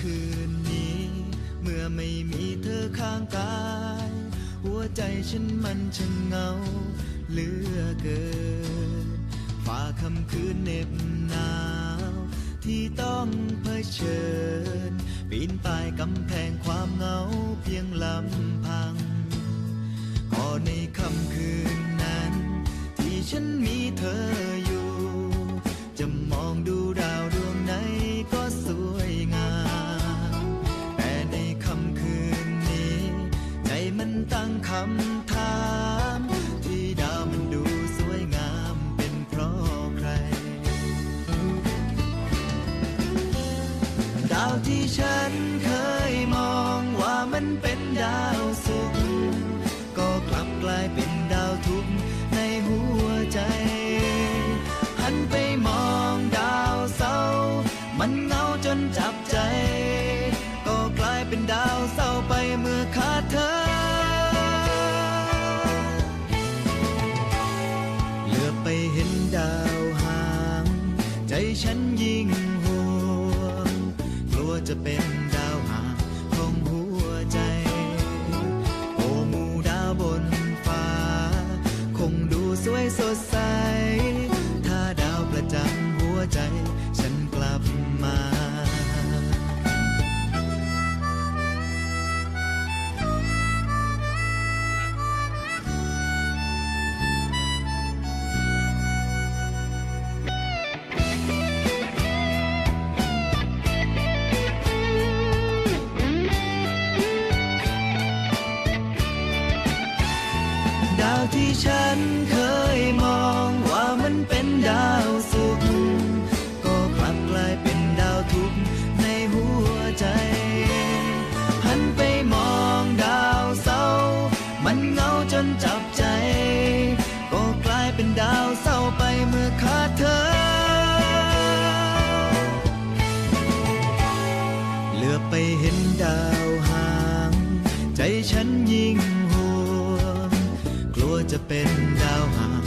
คืนนี้ เมื่อไม่มีเธอข้างกาย หัวใจฉันมันช่างเงาเหลือเกินฝ่าคำคืนเน็บหนาว ที่ต้องเผชิญ ปีนป่ายกำแพงความเงาเพียงลำพัง ก็ในคำคืนนั้น ที่ฉันมีเธอ ตั้งคำถามที่ดาวมันดูสวยงามเป็นเพราะใคร ดาวที่ฉันเคยมองว่ามันเป็นดาวสุกร์ก็กลับกลายเป็นดาวทุกข์ในหัวใจ หันไปมองดาวเสาร์มันเหงาจนจับใจ ก็กลายเป็นดาว ยิ่งห่วงกลัวจะเป็น ที่ฉันเคยมองว่ามันเป็นดาวสุกร์ก็กลับกลายเป็นดาวทุกข์ในหัวใจ หันไปมองดาวเสาร์มันเหงาจนจับใจ ก็กลายเป็นดาวเศร้าไปเมื่อขาดเธอ เหลือไปเห็นดาวห่าง ใจฉันยิ่ง ห่